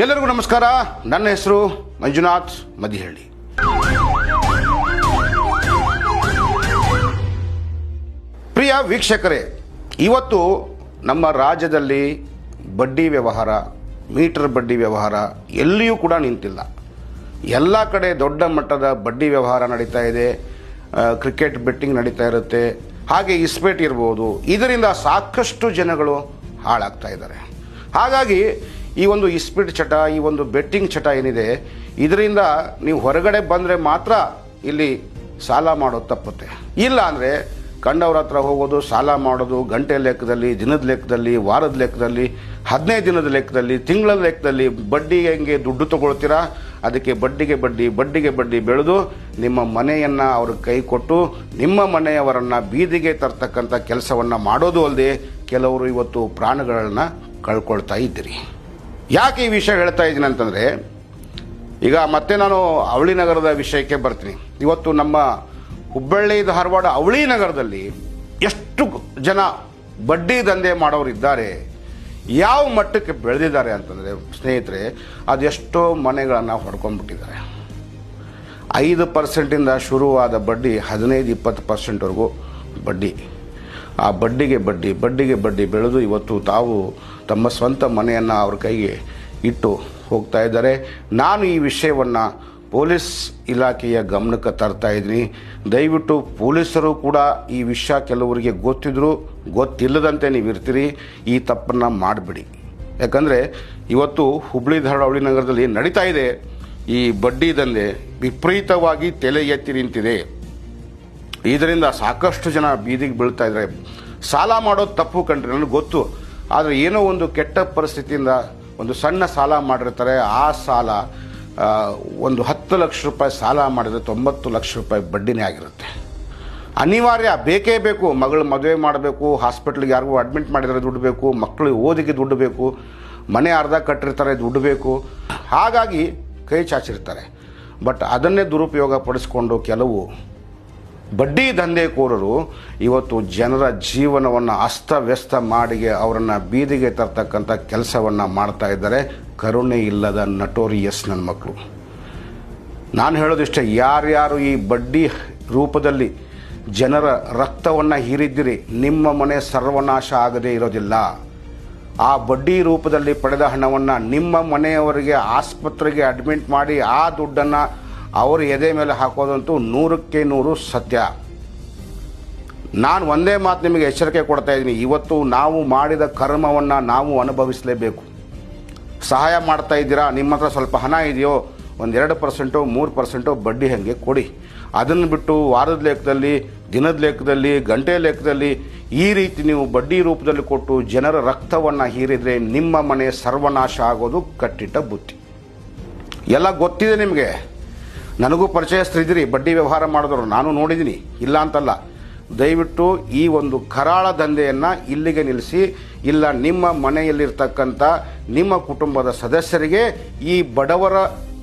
ಎಲ್ಲರಿಗೂ ನಮಸ್ಕಾರ. ನನ್ನ ಹೆಸರು ಮಂಜುನಾಥ್ ಮದಿಹಳ್ಳಿ. ಪ್ರಿಯ ವೀಕ್ಷಕರೇ, ಇವತ್ತು ನಮ್ಮ ರಾಜ್ಯದಲ್ಲಿ ಬಡ್ಡಿ ವ್ಯವಹಾರ, ಮೀಟರ್ ಬಡ್ಡಿ ವ್ಯವಹಾರ ಎಲ್ಲಿಯೂ ಕೂಡ ನಿಂತಿಲ್ಲ. ಎಲ್ಲ ಕಡೆ ದೊಡ್ಡ ಮಟ್ಟದ ಬಡ್ಡಿ ವ್ಯವಹಾರ ನಡೀತಾ ಇದೆ. ಕ್ರಿಕೆಟ್ ಬೆಟ್ಟಿಂಗ್ ನಡೀತಾ ಇರುತ್ತೆ. ಹಾಗೆ ಇಸ್ಪೇಟ್ ಇರ್ಬೋದು. ಇದರಿಂದ ಸಾಕಷ್ಟು ಜನಗಳು ಹಾಳಾಗ್ತಾ ಇದ್ದಾರೆ. ಹಾಗಾಗಿ ಈ ಒಂದು ಇಸ್ಪೀಟ್ ಚಟ, ಈ ಒಂದು ಬೆಟ್ಟಿಂಗ್ ಚಟ ಏನಿದೆ, ಇದರಿಂದ ನೀವು ಹೊರಗಡೆ ಬಂದರೆ ಮಾತ್ರ ಇಲ್ಲಿ ಸಾಲ ಮಾಡೋದು ತಪ್ಪುತ್ತೆ. ಇಲ್ಲ ಅಂದರೆ ಕಂಡವ್ರ ಹತ್ರ ಹೋಗೋದು, ಸಾಲ ಮಾಡೋದು, ಗಂಟೆ ಲೆಕ್ಕದಲ್ಲಿ, ದಿನದ ಲೆಕ್ಕದಲ್ಲಿ, ವಾರದ ಲೆಕ್ಕದಲ್ಲಿ, ಹದಿನೈದು ದಿನದ ಲೆಕ್ಕದಲ್ಲಿ ತಿಂಗಳ ಲೆಕ್ಕದಲ್ಲಿ ಬಡ್ಡಿ ಹೆಂಗೆ ದುಡ್ಡು ತಗೊಳ್ತೀರಾ, ಅದಕ್ಕೆ ಬಡ್ಡಿಗೆ ಬಡ್ಡಿ ಬಡ್ಡಿಗೆ ಬಡ್ಡಿ ಬೆಳೆದು ನಿಮ್ಮ ಮನೆಯನ್ನು ಅವ್ರ ಕೈ ಕೊಟ್ಟು, ನಿಮ್ಮ ಮನೆಯವರನ್ನು ಬೀದಿಗೆ ತರ್ತಕ್ಕಂಥ ಕೆಲಸವನ್ನು ಮಾಡೋದು ಅಲ್ಲದೆ ಕೆಲವರು ಇವತ್ತು ಪ್ರಾಣಗಳನ್ನು ಕಳ್ಕೊಳ್ತಾ ಇದ್ದೀರಿ. ಯಾಕೆ ಈ ವಿಷಯ ಹೇಳ್ತಾ ಇದ್ದೀನಿ ಅಂತಂದರೆ, ಈಗ ಮತ್ತೆ ನಾನು ಅವಳಿ ನಗರದ ವಿಷಯಕ್ಕೆ ಬರ್ತೀನಿ. ಇವತ್ತು ನಮ್ಮ ಹುಬ್ಬಳ್ಳಿ, ಧಾರವಾಡ ಅವಳಿ ನಗರದಲ್ಲಿ ಎಷ್ಟು ಜನ ಬಡ್ಡಿ ದಂಧೆ ಮಾಡೋರಿದ್ದಾರೆ ಯಾವ ಮಟ್ಟಕ್ಕೆ ಬೆಳೆದಿದ್ದಾರೆ ಅಂತಂದರೆ, ಸ್ನೇಹಿತರೆ, ಅದೆಷ್ಟೋ ಮನೆಗಳನ್ನು ಹೊಡ್ಕೊಂಡ್ಬಿಟ್ಟಿದ್ದಾರೆ. ಐದು ಪರ್ಸೆಂಟಿಂದ ಶುರುವಾದ ಬಡ್ಡಿ, ಹದಿನೈದು, ಇಪ್ಪತ್ತು ಪರ್ಸೆಂಟ್ವರೆಗೂ ಬಡ್ಡಿ. ಆ ಬಡ್ಡಿಗೆ ಬಡ್ಡಿ ಬಡ್ಡಿಗೆ ಬಡ್ಡಿ ಬೆಳೆದು ಇವತ್ತು ತಾವು ತಮ್ಮ ಸ್ವಂತ ಮನೆಯನ್ನು ಅವ್ರ ಕೈಗೆ ಇಟ್ಟು ಹೋಗ್ತಾ ಇದ್ದಾರೆ. ನಾನು ಈ ವಿಷಯವನ್ನು ಪೊಲೀಸ್ ಇಲಾಖೆಯ ಗಮನಕ್ಕೆ ತರ್ತಾ ಇದ್ದೀನಿ. ದಯವಿಟ್ಟು ಪೊಲೀಸರು ಕೂಡ ಈ ವಿಷಯ ಕೆಲವರಿಗೆ ಗೊತ್ತಿದ್ರು, ಗೊತ್ತಿಲ್ಲದಂತೆ ನೀವು ಇರ್ತೀರಿ. ಈ ತಪ್ಪನ್ನು ಮಾಡಬೇಡಿ. ಯಾಕಂದರೆ ಇವತ್ತು ಹುಬ್ಳಿ ಧಾರವಾಡ ನಗರದಲ್ಲಿ ನಡೀತಾ ಇದೆ. ಈ ಬಡ್ಡಿ ದಂಧೆ ವಿಪರೀತವಾಗಿ ತಲೆ ಎತ್ತಿ ನಿಂತಿದೆ. ಇದರಿಂದ ಸಾಕಷ್ಟು ಜನ ಬೀದಿಗೆ ಬೀಳ್ತಾ ಇದ್ದಾರೆ. ಸಾಲ ಮಾಡೋದು ತಪ್ಪು ಕಂಡ್ರೆ ನನಗೆ ಗೊತ್ತು. ಆದರೆ ಏನೋ ಒಂದು ಕೆಟ್ಟ ಪರಿಸ್ಥಿತಿಯಿಂದ ಒಂದು ಸಣ್ಣ ಸಾಲ ಮಾಡಿರ್ತಾರೆ. ಆ ಸಾಲ ಒಂದು ಹತ್ತು ಲಕ್ಷ ರೂಪಾಯಿ ಸಾಲ ಮಾಡಿದರೆ ತೊಂಬತ್ತು ಲಕ್ಷ ರೂಪಾಯಿ ಬಡ್ಡಿನೇ ಆಗಿರುತ್ತೆ. ಅನಿವಾರ್ಯ, ಬೇಕೇ ಬೇಕು. ಮಗಳು ಮದುವೆ ಮಾಡಬೇಕು, ಹಾಸ್ಪಿಟ್ಲಿಗೆ ಯಾರಿಗೂ ಅಡ್ಮಿಟ್ ಮಾಡಿದರೆ ದುಡ್ಡು ಬೇಕು ಮಕ್ಕಳು ಓದಿಗೆ ದುಡ್ಡು ಬೇಕು, ಮನೆ ಅರ್ಧ ಕಟ್ಟಿರ್ತಾರೆ, ದುಡ್ಡು ಬೇಕು. ಹಾಗಾಗಿ ಕೈ ಚಾಚಿರ್ತಾರೆ. ಬಟ್ ಅದನ್ನೇ ದುರುಪಯೋಗ ಪಡಿಸ್ಕೊಂಡು ಕೆಲವು ಬಡ್ಡಿ ದಂಧೆಕೋರರು ಇವತ್ತು ಜನರ ಜೀವನವನ್ನು ಅಸ್ತವ್ಯಸ್ತ ಮಾಡಿಗೆ ಅವರನ್ನು ಬೀದಿಗೆ ತರ್ತಕ್ಕಂಥ ಕೆಲಸವನ್ನು ಮಾಡ್ತಾ ಇದ್ದಾರೆ. ಕರುಣೆ ಇಲ್ಲದ ನಟೋರಿಯಸ್ ನನ್ನ ಮಕ್ಕಳು ನಾನು ಹೇಳೋದಿಷ್ಟೇ, ಯಾರ್ಯಾರು ಈ ಬಡ್ಡಿ ರೂಪದಲ್ಲಿ ಜನರ ರಕ್ತವನ್ನು ಹೀರಿದ್ದೀರಿ, ನಿಮ್ಮ ಮನೆ ಸರ್ವನಾಶ ಆಗದೇ ಇರೋದಿಲ್ಲ. ಆ ಬಡ್ಡಿ ರೂಪದಲ್ಲಿ ಪಡೆದ ಹಣವನ್ನು ನಿಮ್ಮ ಮನೆಯವರಿಗೆ, ಆಸ್ಪತ್ರೆಗೆ ಅಡ್ಮಿಟ್ ಮಾಡಿ ಆ ದುಡ್ಡನ್ನು ಅವರ ಎದೆ ಮೇಲೆ ಹಾಕೋದಂತೂ ನೂರಕ್ಕೆ ನೂರು ಸತ್ಯ. ನಾನು ಒಂದೇ ಮಾತು ನಿಮಗೆ ಎಚ್ಚರಿಕೆ ಕೊಡ್ತಾ ಇದ್ದೀನಿ. ಇವತ್ತು ನಾವು ಮಾಡಿದ ಕರ್ಮವನ್ನು ನಾವು ಅನುಭವಿಸಲೇಬೇಕು. ಸಹಾಯ ಮಾಡ್ತಾ ಇದ್ದೀರಾ? ನಿಮ್ಮ ಹತ್ರ ಸ್ವಲ್ಪ ಹಣ ಇದೆಯೋ? ಒಂದು ಎರಡು ಪರ್ಸೆಂಟು, ಮೂರು ಪರ್ಸೆಂಟು ಬಡ್ಡಿ ಹಾಗೆ ಕೊಡಿ. ಅದನ್ನು ಬಿಟ್ಟು ವಾರದ ಲೆಕ್ಕದಲ್ಲಿ ದಿನದ ಲೆಕ್ಕದಲ್ಲಿ ಗಂಟೆ ಲೆಕ್ಕದಲ್ಲಿ ಈ ರೀತಿ ನೀವು ಬಡ್ಡಿ ರೂಪದಲ್ಲಿ ಕೊಟ್ಟು ಜನರ ರಕ್ತವನ್ನು ಹೀರಿದರೆ ನಿಮ್ಮ ಮನೆ ಸರ್ವನಾಶ ಆಗೋದು ಕಟ್ಟಿಟ್ಟ ಬುತ್ತಿ. ಎಲ್ಲ ಗೊತ್ತಿದೆ ನಿಮಗೆ? ನನಗೂ ಪರಿಚಯಸ್ಥರಿದ್ದೀರಿ ಬಡ್ಡಿ ವ್ಯವಹಾರ ಮಾಡಿದ್ರು ನಾನು ನೋಡಿದ್ದೀನಿ. ಇಲ್ಲ ಅಂತಲ್ಲ. ದಯವಿಟ್ಟು ಈ ಒಂದು ಕರಾಳ ದಂಧೆಯನ್ನು ಇಲ್ಲಿಗೆ ನಿಲ್ಲಿಸಿ, ಇಲ್ಲ ನಿಮ್ಮ ಮನೆಯಲ್ಲಿರ್ತಕ್ಕಂಥ ನಿಮ್ಮ ಕುಟುಂಬದ ಸದಸ್ಯರಿಗೆ ಈ ಬಡವರ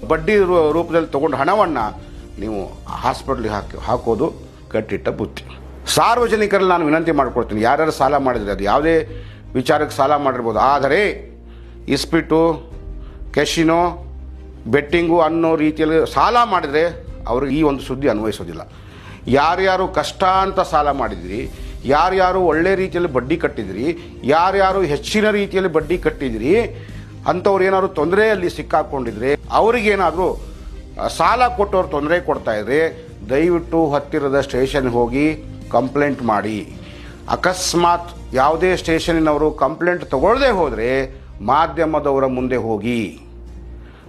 ಬಡ್ಡಿ ರೂಪದಲ್ಲಿ ತಗೊಂಡ ಹಣವನ್ನು ನೀವು ಹಾಸ್ಪಿಟ್ಲಿಗೆ ಹಾಕಿ, ಹಾಕೋದು ಕಟ್ಟಿಟ್ಟ ಬುತ್ತಿ ಸಾರ್ವಜನಿಕರಲ್ಲಿ ನಾನು ವಿನಂತಿ ಮಾಡ್ಕೊಳ್ತೀನಿ. ಯಾರ್ಯಾರು ಸಾಲ ಮಾಡಿದರೆ ಅದು ಯಾವುದೇ ವಿಚಾರಕ್ಕೆ ಸಾಲ ಮಾಡಿರ್ಬೋದು. ಆದರೆ, ಇಸ್ಪಿಟು ಕೆಶಿನೋ ಬೆಟ್ಟಿಂಗು ಅನ್ನೋ ರೀತಿಯಲ್ಲಿ ಸಾಲ ಮಾಡಿದರೆ ಅವ್ರಿಗೆ ಈ ಒಂದು ಸುದ್ದಿ ಅನ್ವಯಿಸೋದಿಲ್ಲ. ಯಾರ್ಯಾರು ಕಷ್ಟ ಅಂತ ಸಾಲ ಮಾಡಿದಿರಿ, ಯಾರ್ಯಾರು ಒಳ್ಳೆ ರೀತಿಯಲ್ಲಿ ಬಡ್ಡಿ ಕಟ್ಟಿದಿರಿ, ಯಾರ್ಯಾರು ಹೆಚ್ಚಿನ ರೀತಿಯಲ್ಲಿ ಬಡ್ಡಿ ಕಟ್ಟಿದಿರಿ, ಅಂಥವ್ರು ಏನಾದ್ರು ತೊಂದರೆಯಲ್ಲಿ ಸಿಕ್ಕಾಕೊಂಡಿದ್ರೆ ಅವರಿಗೇನಾದರೂ ಸಾಲ ಕೊಟ್ಟವ್ರು ತೊಂದರೆ ಕೊಡ್ತಾ ಇದ್ರೆ ದಯವಿಟ್ಟು ಹತ್ತಿರದ ಸ್ಟೇಷನ್ ಹೋಗಿ ಕಂಪ್ಲೇಂಟ್ ಮಾಡಿ. ಅಕಸ್ಮಾತ್ ಯಾವುದೇ ಸ್ಟೇಷನಿನವರು ಕಂಪ್ಲೇಂಟ್ ತಗೊಳ್ಳದೆ ಹೋದರೆ ಮಾಧ್ಯಮದವರ ಮುಂದೆ ಹೋಗಿ.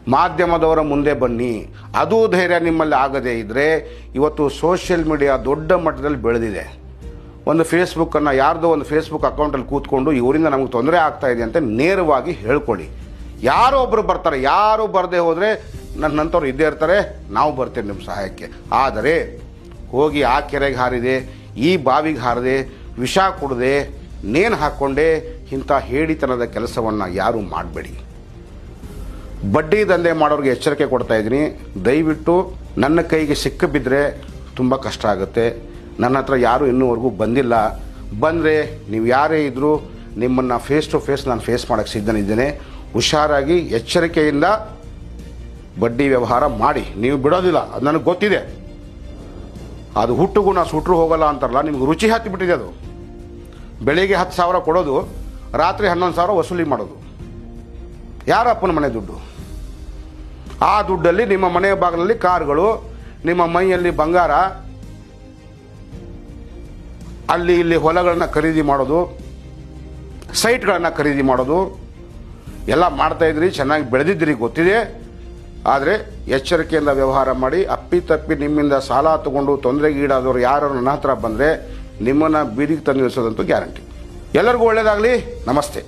ಮಾಧ್ಯಮದವರ ಮುಂದೆ ಬನ್ನಿ. ಅದು ಧೈರ್ಯ ನಿಮ್ಮಲ್ಲಿ ಆಗದೇ ಇದ್ದರೆ ಇವತ್ತು ಸೋಷಿಯಲ್ ಮೀಡಿಯಾ ದೊಡ್ಡ ಮಟ್ಟದಲ್ಲಿ ಬೆಳೆದಿದೆ. ಒಂದು ಫೇಸ್ಬುಕ್ಕನ್ನು ಯಾರ್ದೋ ಒಂದು ಫೇಸ್ಬುಕ್ ಅಕೌಂಟಲ್ಲಿ ಕೂತ್ಕೊಂಡು ಇವರಿಂದ ನಮಗೆ ತೊಂದರೆ ಆಗ್ತಾ ಇದೆ ಅಂತ ನೇರವಾಗಿ ಹೇಳ್ಕೊಳ್ಳಿ. ಯಾರೋ ಒಬ್ಬರು ಬರ್ತಾರೆ. ಯಾರು ಬರದೇ ಹೋದರೆ ನನ್ನಂಥವ್ರು ಇದ್ದೇ ಇರ್ತಾರೆ. ನಾವು ಬರ್ತೀವಿ ನಿಮ್ಮ ಸಹಾಯಕ್ಕೆ. ಆದರೆ ಹೋಗಿ ಆ ಕೆರೆಗೆ ಹಾರಿದೆ, ಈ ಬಾವಿಗೆ ಹಾರದೆ, ವಿಷ ಕುಡದೆ ನೇನು ಹಾಕ್ಕೊಂಡೆ ಇಂಥ ಹೇಳಿತನದ ಕೆಲಸವನ್ನು ಯಾರೂ ಮಾಡಬೇಡಿ. ಬಡ್ಡಿ ದಂಧೆ ಮಾಡೋರಿಗೆ ಎಚ್ಚರಿಕೆ ಕೊಡ್ತಾ ಇದ್ದೀನಿ. ದಯವಿಟ್ಟು ನನ್ನ ಕೈಗೆ ಸಿಕ್ಕ ಬಿದ್ದರೆ ತುಂಬ ಕಷ್ಟ ಆಗುತ್ತೆ. ನನ್ನ ಹತ್ರ ಯಾರೂ ಇನ್ನೂವರೆಗೂ ಬಂದಿಲ್ಲ. ಬಂದರೆ ನೀವು ಯಾರೇ ಇದ್ದರೂ ನಿಮ್ಮನ್ನು ಫೇಸ್ ಟು ಫೇಸ್ ನಾನು ಫೇಸ್ ಮಾಡೋಕ್ಕೆ ಸಿದ್ಧನಿದ್ದೇನೆ. ಹುಷಾರಾಗಿ ಎಚ್ಚರಿಕೆಯಿಂದ ಬಡ್ಡಿ ವ್ಯವಹಾರ ಮಾಡಿ. ನೀವು ಬಿಡೋದಿಲ್ಲ, ಅದು ನನಗೆ ಗೊತ್ತಿದೆ. ಅದು ಹುಟ್ಟು ಗುಣ ಸುಟ್ಟರು ಹೋಗಲ್ಲ ಅಂತಾರಲ್ಲ, ನಿಮ್ಗೆ ರುಚಿ ಹತ್ತಿಬಿಟ್ಟಿದೆ ಅದು. ಬೆಳಿಗ್ಗೆ ಹತ್ತು ಸಾವಿರ ಕೊಡೋದು, ರಾತ್ರಿ ಹನ್ನೊಂದು ಸಾವಿರ ವಸೂಲಿ ಮಾಡೋದು. ಯಾರಪ್ಪನ ಮನೆ ದುಡ್ಡು? ಆ ದುಡ್ಡಲ್ಲಿ ನಿಮ್ಮ ಮನೆಯ ಬಾಗಿಲಲ್ಲಿ ಕಾರುಗಳು, ನಿಮ್ಮ ಮೈಯಲ್ಲಿ ಬಂಗಾರ, ಅಲ್ಲಿ ಇಲ್ಲಿ ಹೊಲಗಳನ್ನ ಖರೀದಿ ಮಾಡೋದು, ಸೈಟ್ಗಳನ್ನು ಖರೀದಿ ಮಾಡೋದು, ಎಲ್ಲ ಮಾಡ್ತಾ ಇದ್ರಿ, ಚೆನ್ನಾಗಿ ಬೆಳೆದಿದ್ದೀರಿ, ಗೊತ್ತಿದೆ. ಆದರೆ ಎಚ್ಚರಿಕೆಯಿಂದ ವ್ಯವಹಾರ ಮಾಡಿ ಅಪ್ಪಿತಪ್ಪಿ ನಿಮ್ಮಿಂದ ಸಾಲ ತಗೊಂಡು ತೊಂದರೆಗೀಡಾದವರು ಯಾರು ನನ್ನ ಹತ್ರ ಬಂದರೆ ನಿಮ್ಮನ್ನು ಬೀದಿಗೆ ತಂದು ನಿಲ್ಲಿಸೋದಂತೂ ಗ್ಯಾರಂಟಿ. ಎಲ್ಲರಿಗೂ ಒಳ್ಳೆಯದಾಗಲಿ ನಮಸ್ತೆ.